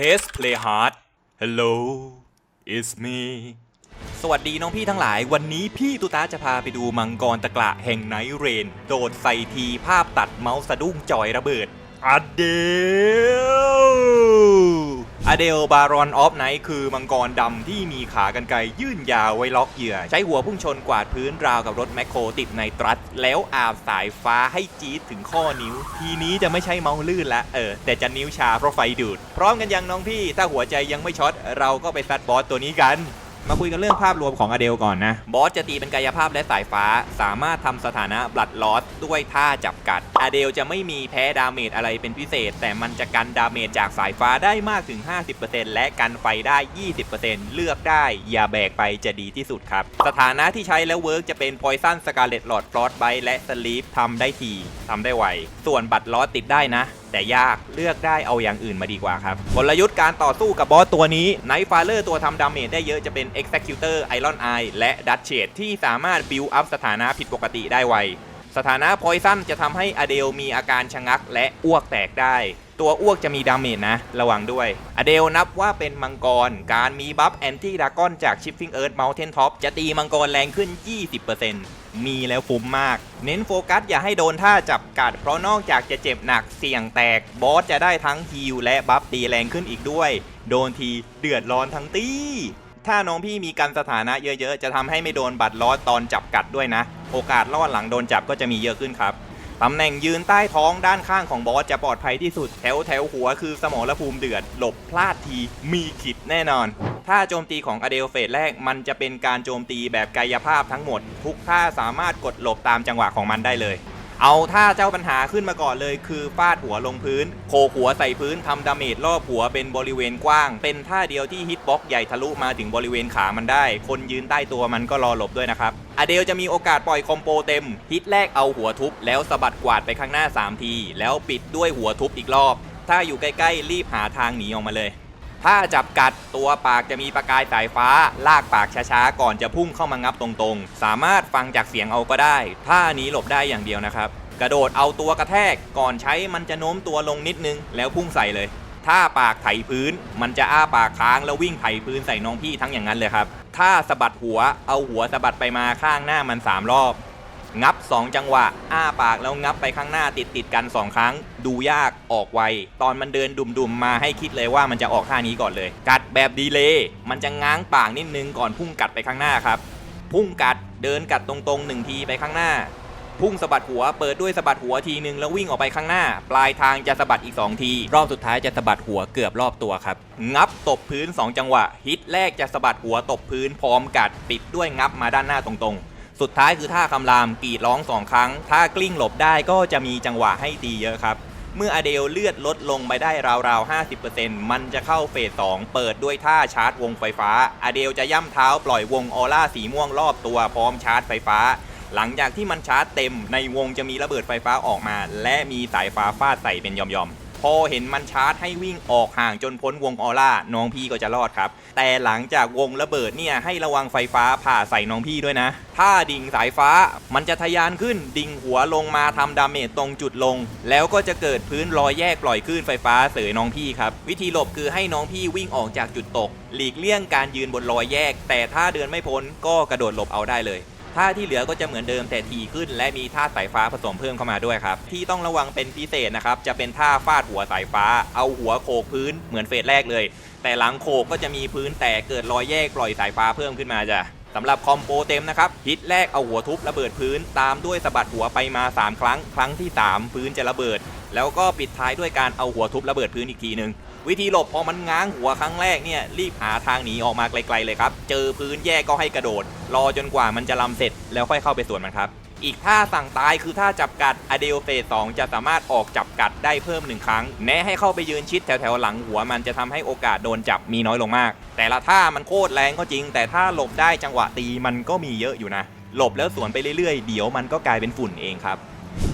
Test Play Hard Hello it's me สวัสดีน้องพี่ทั้งหลาย วันนี้พี่ตุตาจะพาไปดูมังกรตะกระแห่งไนเรน โดดใส่ทีภาพตัดเมาส์สะดุ้งจอยระเบิดอเดล เดลบารอนออฟไนท์คือมังกรดำที่มีขากรรไกรยื่นยาวไว้ล็อกเหยื่อ ใช้หัวพุ่งชนกวาดพื้นราวกับรถแมคโครติดในตรัส แล้วอาบสายฟ้าให้จี๊ดถึงข้อนิ้ว ทีนี้จะไม่ใช่เมาส์ลื่นละเออ แต่จะนิ้วชาเพราะไฟดูด พร้อมกันยังน้องพี่ ถ้าหัวใจยังไม่ช็อต เราก็ไปซัดบอสตัวนี้กัน มาคุยกันเรื่องภาพรวมของอเดลก่อนนะ บอสจะตีเป็นกายภาพและสายฟ้า สามารถทำสถานะบลัดลอสด้วยท่าจับกัด อเดลจะไม่มีแพ้ดาเมจอะไรเป็นพิเศษ แต่มันจะกันดาเมจจากสายฟ้าได้มากถึง 50%และกันไฟได้ 20%เลือกได้ อย่าแบกไปจะดีที่สุดครับ สถานะที่ใช้แล้วเวิร์กจะเป็น Poison Scarlet Lord Frost Bite และ Sleep ทำได้ทีทำได้ไว ส่วนบัตรลอสติดได้นะ แต่ยากเลือกได้เอาอย่างอื่นมาดีกว่าครับกลยุทธ์การต่อสู้กับบอสตัวนี้ไนท์ฟาเลอร์ตัวทำดาเมจได้เยอะจะเป็น Executor Iron Eye และ Dutch Shade ที่สามารถบิวอัพสถานะผิดปกติได้ไวสถานะ Poison จะทำให้อเดลมีอาการชะงักและอ้วกแตกได้ ตัวอ้วกจะมีดาเมจนะ ระวังด้วย อเดลนับว่าเป็นมังกร การมีบัฟแอนตี้ดากอนจาก Shifting Earth Mountain Top จะตีมังกรแรงขึ้น 20% มีแล้วฟุ้มมาก เน้นโฟกัสอย่าให้โดนท่าจับกัด เพราะนอกจากจะเจ็บหนักเสี่ยงแตก บอสจะได้ทั้งฮิลและบัฟตีแรงขึ้นอีกด้วย โดนทีเดือดร้อนทั้งตี้ถ้าน้องพี่มีการสถานะเยอะๆ จะทำให้ไม่โดนบัตรล้อตอนจับกัดด้วยนะ โอกาสรอดหลังโดนจับก็จะมีเยอะขึ้นครับ ตำแหน่งยืนใต้ท้องด้านข้างของบอสจะปลอดภัยที่สุด แถวแถวหัวคือสมองและภูมิเดือด หลบพลาดทีมีขิดแน่นอน ถ้าโจมตีของอเดลเฟสแรกมันจะเป็นการโจมตีแบบกายภาพทั้งหมด ทุกท่าสามารถกดหลบตามจังหวะของมันได้เลย เอาท่าเจ้าปัญหาขึ้นมาก่อนเลย คือฟาดหัวลงพื้น โคหัวใส่พื้นทำดาเมจรอบหัวเป็นบริเวณกว้าง เป็นท่าเดียวที่ฮิตบ็อกใหญ่ทะลุมาถึงบริเวณขามันได้ คนยืนใต้ตัวมันก็รอหลบด้วยนะครับอเดลจะมีโอกาสปล่อยคอมโบเต็ม ฮิตแรกเอาหัวทุบแล้วสะบัดกวาดไปข้างหน้า 3 ที แล้วปิดด้วยหัวทุบอีกรอบ ถ้าอยู่ใกล้ๆรีบหาทางหนีออกมาเลย ถ้าจับกัดตัวปากจะมีประกายสายฟ้า ลากปากช้าๆ ก่อนจะพุ่งเข้ามางับตรงๆ สามารถฟังจากเสียงเอาก็ได้ ท่านี้หลบได้อย่างเดียวนะครับ กระโดดเอาตัวกระแทกก่อนใช้มันจะโน้มตัวลงนิดนึง แล้วพุ่งใส่เลย ถ้าปากไถพื้น มันจะอ้าปากค้างแล้ววิ่งไถพื้นใส่น้องพี่ทั้งอย่างนั้นเลยครับ ถ้าสะบัดหัวเอาหัวสะบัดไปมาข้างหน้ามัน3รอบ งับ 2 จังหวะ อ้าปากแล้วงับไปข้างหน้าติดติดกัน 2 ครั้ง ดูยากออกไว ตอนมันเดินดุมๆมาให้คิดเลยว่ามันจะออกท่านี้ก่อนเลย กัดแบบดีเลย์มันจะง้างปากนิดนึงก่อนพุ่งกัดไปข้างหน้าครับ พุ่งกัดเดินกัดตรงๆหนึ่งทีไปข้างหน้า พุ่งสะบัดหัว เปิดด้วยสะบัดหัวทีนึงแล้ววิ่งออกไปข้างหน้า ปลายทางจะสะบัดอีก 2 ที รอบสุดท้ายจะสะบัดหัวเกือบรอบตัวครับ งับตบพื้น 2 จังหวะ ฮิตแรกจะสะบัดหัวตบพื้นพร้อมกัดปิดด้วยงับมาด้านหน้าตรงๆ สุดท้ายคือท่าคำรามกรีดร้องสองครั้ง ถ้ากลิ้งหลบได้ก็จะมีจังหวะให้ตีเยอะครับ เมื่ออเดลเลือดลดลงไปได้ราวๆ 50%มันจะเข้าเฟส 2 เปิดด้วยท่าชาร์จวงไฟฟ้า อเดลจะย่ำเท้าปล่อยวงออร่าสีม่วงรอบตัวพร้อมชาร์จไฟฟ้า หลังจากที่มันชาร์จเต็มในวงจะมีระเบิดไฟฟ้าออกมา และมีสายฟ้าฟาดใส่เป็นยอมๆ พอเห็นมันชาร์จให้วิ่งออกห่างจนพ้นวงออร่าน้องพี่ก็จะรอดครับ แต่หลังจากวงระเบิดเนี่ยให้ระวังไฟฟ้าผ่าใส่น้องพี่ด้วยนะ ถ้าดิ่งสายฟ้ามันจะทะยานขึ้นดิ่งหัวลงมาทำดาเมจตรงจุดลง แล้วก็จะเกิดพื้นรอยแยกปล่อยคลื่นไฟฟ้าเสยน้องพี่ครับ วิธีหลบคือให้น้องพี่วิ่งออกจากจุดตก หลีกเลี่ยงการยืนบนรอยแยก แต่ถ้าเดินไม่พ้นก็กระโดดหลบเอาได้เลย ท่าที่เหลือก็จะเหมือนเดิมแต่ทีขึ้น และมีท่าสายฟ้าผสมเพิ่มเข้ามาด้วยครับ ที่ต้องระวังเป็นพิเศษนะครับ จะเป็นท่าฟาดหัวสายฟ้า เอาหัวโขกพื้นเหมือนเฟสแรกเลย แต่หลังโขกก็จะมีพื้นแตกเกิดรอยแยกปล่อยสายฟ้าเพิ่มขึ้นมาจ้ะสำหรับคอมโบเต็มนะครับฮิตแรกเอาหัวทุบระเบิดพื้น ตามด้วยสะบัดหัวไปมา 3 ครั้ง ครั้งที่ 3 พื้นจะระเบิด แล้วก็ปิดท้ายด้วยการเอาหัวทุบระเบิดพื้นอีกทีหนึ่ง วิธีหลบพอมันง้างหัวครั้งแรกเนี่ยรีบหาทางหนีออกมาไกลๆเลยครับ เจอพื้นแยกก็ให้กระโดด รอจนกว่ามันจะลำเสร็จแล้วค่อยเข้าไปสวนมันครับ อีกท่าสั่งตายคือท่าจับกัดอเดลเฟสสองจะสามารถออกจับกัดได้เพิ่มหนึ่งครั้ง แนะให้เข้าไปยืนชิดแถวๆหลังหัวมันจะทำให้โอกาสโดนจับมีน้อยลงมาก แต่ละท่ามันโคตรแรงก็จริง แต่ถ้าหลบได้จังหวะตีมันก็มีเยอะอยู่นะ หลบแล้วสวนไปเรื่อยๆ เดี๋ยวมันก็กลายเป็นฝุ่นเองครับ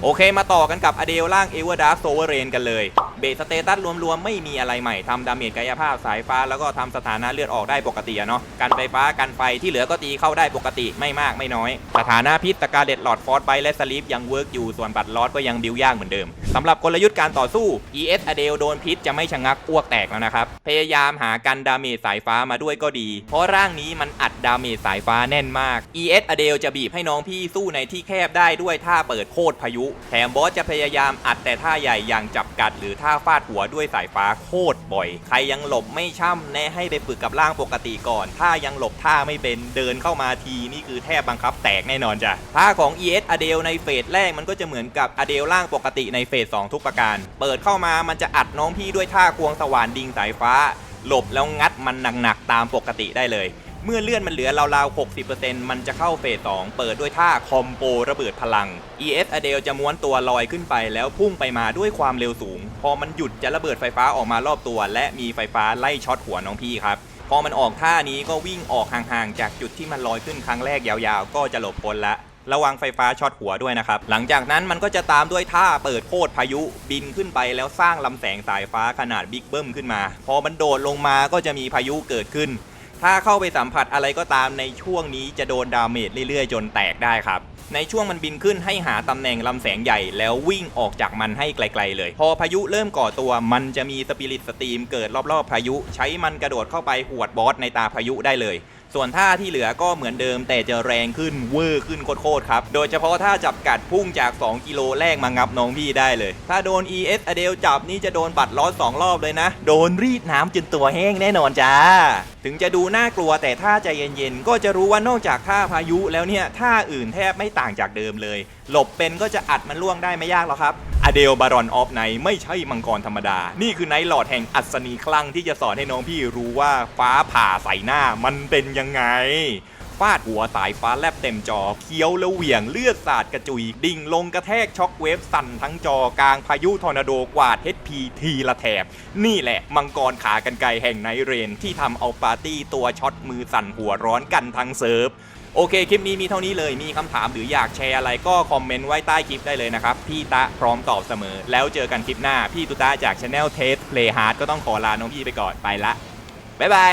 โอเคมาต่อกันกับอเดลล่างเอเวอร์ดาร์โซเวเรนกันเลย เบสสเตตัสรวมๆไม่มีอะไรใหม่ทำดาเมจกายภาพสายฟ้าแล้วก็ทำสถานะเลือดออกได้ปกติอะเนาะกันไฟฟ้ากันไฟที่เหลือก็ตีเข้าได้ปกติไม่มากไม่น้อย สถานะพิษตะการเด็ดหลอดฟอสไบและสลีปยังเวิร์กอยู่ส่วนบัตรลอดก็ยังบิวยากเหมือนเดิมสำหรับกลยุทธ์การต่อสู้ ES อเดลโดนพิษจะไม่ชะงักอ้วกแตกแล้วนะครับพยายามหากันดาเมจสายฟ้ามาด้วยก็ดี เพราะร่างนี้มันอัดดาเมจสายฟ้าแน่นมาก ES อเดลจะบีบให้น้องพี่สู้ในที่แคบได้ด้วยท่าเปิดโคตรพายุ แถมบอสจะพยายามอัดแต่ท่าใหญ่อย่างจับกัดหรือท่าาฟาดหัวด้วยสายฟ้าโคตรบ่อย ใครยังหลบไม่ช่ำแนะให้ไปฝึกกับร่างปกติก่อน ถ้ายังหลบท่าไม่เป็นเดินเข้ามาทีนี่คือแทบบังคับแตกแน่นอนจ้ะท่าของ ES อเดลในเฟสแรกมันก็จะเหมือนกับอเดลร่างปกติในเฟส2ทุกประการ เปิดเข้ามามันจะอัดน้องพี่ด้วยท่าควงสว่านดิงสายฟ้า หลบแล้วงัดมันหนักๆตามปกติได้เลย เมื่อเลื่อนมันเหลือราวๆ 60%มันจะเข้าเฟส2เปิดด้วยท่าคอมโบระเบิดพลัง ES อเดลจะม้วนตัวลอยขึ้นไปแล้วพุ่งไปมาด้วยความเร็วสูง พอมันหยุดจะระเบิดไฟฟ้าออกมารอบตัว และมีไฟฟ้าไล่ช็อตหัวน้องพี่ครับ พอมันออกท่านี้ก็วิ่งออกห่างๆ จากจุดที่มันลอยขึ้นครั้งแรกยาวๆ ก็จะหลบพ้นละระวังไฟฟ้าช็อตหัวด้วยนะครับ หลังจากนั้นมันก็จะตามด้วยท่าเปิดโคตรพายุบินขึ้นไปแล้วสร้างลำแสงสายฟ้าขนาดบิ๊กเบิ้มขึ้นมา พอมันโดดลงมาก็จะมีพายุเกิดขึ้น ถ้าเข้าไปสัมผัสอะไรก็ตามในช่วงนี้จะโดนดาเมจเรื่อยๆ จนแตกได้ครับ ในช่วงมันบินขึ้นให้หาตำแหน่งลำแสงใหญ่ แล้ววิ่งออกจากมันให้ไกลๆเลย พอพายุเริ่มก่อตัวมันจะมีสปิริตสตรีมเกิดรอบๆพายุ ใช้มันกระโดดเข้าไปหวดบอสในตาพายุได้เลย ส่วนท่าที่เหลือก็เหมือนเดิม แต่จะแรงขึ้นเวอร์ขึ้นโคตรๆครับ โดยเฉพาะถ้าจับกัดพุ่งจาก 2 กิโลแรกมางับน้องพี่ได้เลย ถ้าโดน ES อเดลจับนี่จะโดนบัตรลอส2รอบเลยนะ โดนรีดน้ำจนตัวแห้งแน่นอนจ้า ถึงจะดูน่ากลัวแต่ถ้าใจเย็นๆ ก็จะรู้ว่านอกจากท่าพายุแล้วเนี่ยท่าอื่นแทบไม่ต่างจากเดิมเลย หลบเป็นก็จะอัดมันล่วงได้ไม่ยากหรอกครับ เดลบารอนออฟไนไม่ใช่มังกรธรรมดา นี่คือไนท์หลอดแห่งอัศนีคลั่งที่จะสอนให้น้องพี่รู้ว่าฟ้าผ่าใส่หน้ามันเป็นยังไงฟาดหัวสายฟ้าแลบเต็มจอ เคี้ยวแล้วเหวี่ยงเลือดสาดกระจุย ดิ่งลงกระแทกช็อกเวฟสั่นทั้งจอกลางพายุทอร์นาโดกวาด HP ทีละแถบ นี่แหละ มังกรขากันไกรแห่งไนเรน ที่ทำเอาปาร์ตี้ตัวช็อตมือสั่นหัวร้อนกันทั้งเซิร์ฟ โอเค คลิปนี้มีเท่านี้เลย มีคำถามหรืออยากแชร์อะไรก็คอมเมนต์ไว้ใต้คลิปได้เลยนะครับ พี่ตะพร้อมตอบเสมอ แล้วเจอกันคลิปหน้า พี่ตุตะจากช anel Test Play Hard ก็ต้องขอลาน้องพี่ไปก่อน ไปละ บ๊ายบาย